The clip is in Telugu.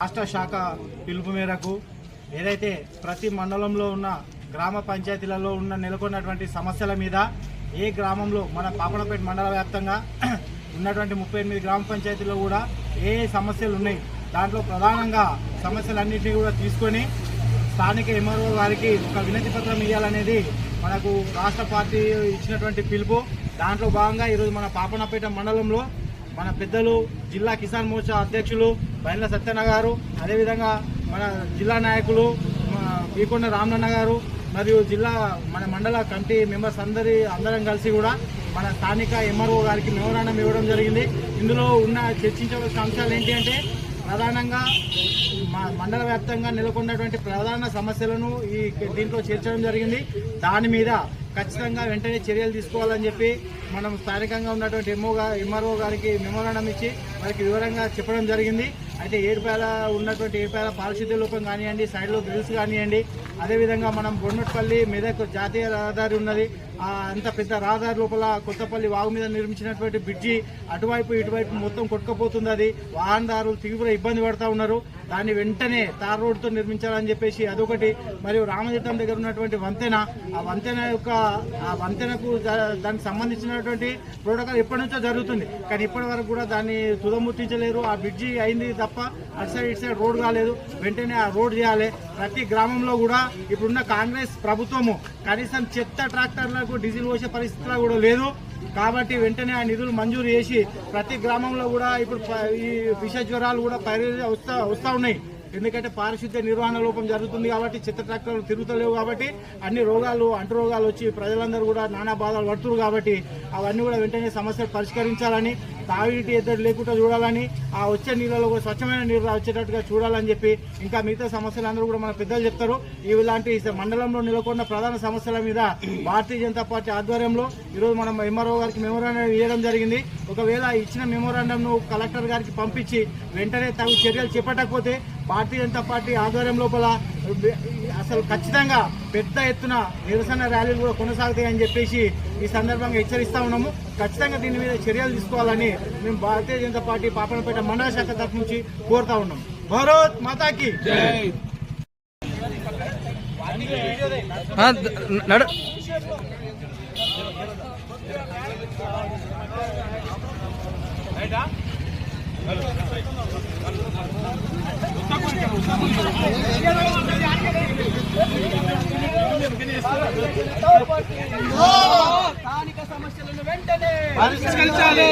రాష్ట్ర శాఖ పిలుపు మేరకు ఏదైతే ప్రతి మండలంలో ఉన్న గ్రామ పంచాయతీలలో ఉన్న నెలకొన్నటువంటి సమస్యల మీద ఏ గ్రామంలో మన పాపనపేట మండల వ్యాప్తంగా ఉన్నటువంటి ముప్పై ఎనిమిది గ్రామ పంచాయతీలో కూడా ఏ సమస్యలు ఉన్నాయి దాంట్లో ప్రధానంగా సమస్యలన్నింటినీ కూడా తీసుకొని స్థానిక ఎంఆర్ఓ గారికి ఒక వినతి పత్రం ఇవ్వాలనేది మనకు రాష్ట్ర పార్టీ ఇచ్చినటువంటి పిలుపు. దాంట్లో భాగంగా ఈరోజు మన పాపనపేట మండలంలో మన పెద్దలు జిల్లా కిసాన్ మోర్చా అధ్యక్షులు బైన్ల సత్యన్న గారు అదేవిధంగా మన జిల్లా నాయకులు మన బీకొండ రామన్న గారు మరియు జిల్లా మన మండల కమిటీ మెంబర్స్ అందరి అందరం కలిసి కూడా మన స్థానిక ఎంఆర్ఓ గారికి మెమోరాండం ఇవ్వడం జరిగింది. ఇందులో ఉన్న చర్చించవలసిన అంశాలు ఏంటి అంటే ప్రధానంగా మా మండల వ్యాప్తంగా నెలకొన్నటువంటి ప్రధాన సమస్యలను ఈ దీంట్లో చేర్చడం జరిగింది. దాని మీద ఖచ్చితంగా వెంటనే చర్యలు తీసుకోవాలని చెప్పి మనం స్థానికంగా ఉన్నటువంటి ఎంఓ ఎంఆర్ఓ గారికి మెమోరాండం ఇచ్చి వారికి వివరంగా చెప్పడం జరిగింది. అయితే ఏడుపేల ఉన్నటువంటి ఏడుపేల పారిశుద్ధ్య లోపం కానివ్వండి సైడ్లో గ్రిల్స్ కానివ్వండి అదేవిధంగా మనం బొన్నట్పల్లి మెదక్ జాతీయ రహదారి ఉన్నది. అంత పెద్ద రహదారి లోపల కొత్తపల్లి వాగు మీద నిర్మించినటువంటి బ్రిడ్జి అటువైపు ఇటువైపు మొత్తం కొట్టుకుపోతుంది. అది వాహనదారులు తీవ్ర ఇబ్బంది పడతా ఉన్నారు. దాన్ని వెంటనే తార్ రోడ్తో నిర్మించాలని చెప్పేసి అదొకటి. మరియు రామతీర్థం దగ్గర ఉన్నటువంటి వంతెన ఆ వంతెన యొక్క ఆ వంతెనకు దా- దానికి సంబంధించినటువంటి ప్రోటోకాల్ ఎప్పటి నుంచో జరుగుతుంది. కానీ ఇప్పటి వరకు కూడా దాన్ని తుదముట్టించలేరు. ఆ బ్రిడ్జి అయింది తప్ప అటు సైడ్ ఇటు సైడ్ రోడ్ కాలేదు. వెంటనే ఆ రోడ్ చేయాలి. ప్రతి గ్రామంలో కూడా ఇప్పుడున్న కాంగ్రెస్ ప్రభుత్వము కనీసం చెత్త ట్రాక్టర్లకు డీజిల్ పోసే పరిస్థితిలో కూడా లేదు. కాబట్టి వెంటనే ఆ నిధులు మంజూరు చేసి ప్రతి గ్రామంలో కూడా ఇప్పుడు ఈ విష జ్వరాలు కూడా పరి వస్తా వస్తా ఉన్నాయి. ఎందుకంటే పారిశుద్ధ్య నిర్వహణ లోపం జరుగుతుంది కాబట్టి చెత్త ట్రాక్టర్లు తిరుగుతలేవు కాబట్టి అన్ని రోగాలు అంటు రోగాలు వచ్చి ప్రజలందరూ కూడా నానా బాధలు పడుతున్నారు కాబట్టి అవన్నీ కూడా వెంటనే సమస్యలు పరిష్కరించాలని తాగిటి ఎద్దడి లేకుండా చూడాలని ఆ వచ్చే నీళ్ళలో కూడా స్వచ్ఛమైన నీరు వచ్చేటట్టుగా చూడాలని చెప్పి ఇంకా మిగతా సమస్యలు అందరూ కూడా మన పెద్దలు చెప్తారు. ఇలాంటి మండలంలో నెలకొన్న ప్రధాన సమస్యల మీద భారతీయ జనతా పార్టీ ఆధ్వర్యంలో ఈరోజు మనం ఎంఆర్ఓ గారికి మెమోరాండం ఇవ్వడం జరిగింది. ఒకవేళ ఇచ్చిన మెమోరాండంను కలెక్టర్ గారికి పంపించి వెంటనే తగు చర్యలు చేపట్టకపోతే భారతీయ జనతా పార్టీ ఆధ్వర్యం లోపల అసలు ఖచ్చితంగా పెద్ద ఎత్తున నిరసన ర్యాలీలు కూడా కొనసాగుతాయని చెప్పేసి ఈ సందర్భంగా హెచ్చరిస్తా ఉన్నాము. ఖచ్చితంగా దీని మీద చర్యలు తీసుకోవాలని మేము భారతీయ జనతా పార్టీ పాపనపేట మండల శాఖ తరఫు నుంచి కోరుతా ఉన్నాం. భారత్ మాతాకి. నడు. స్థానిక సమస్యలను వెంటనే పరిష్కరించాలి.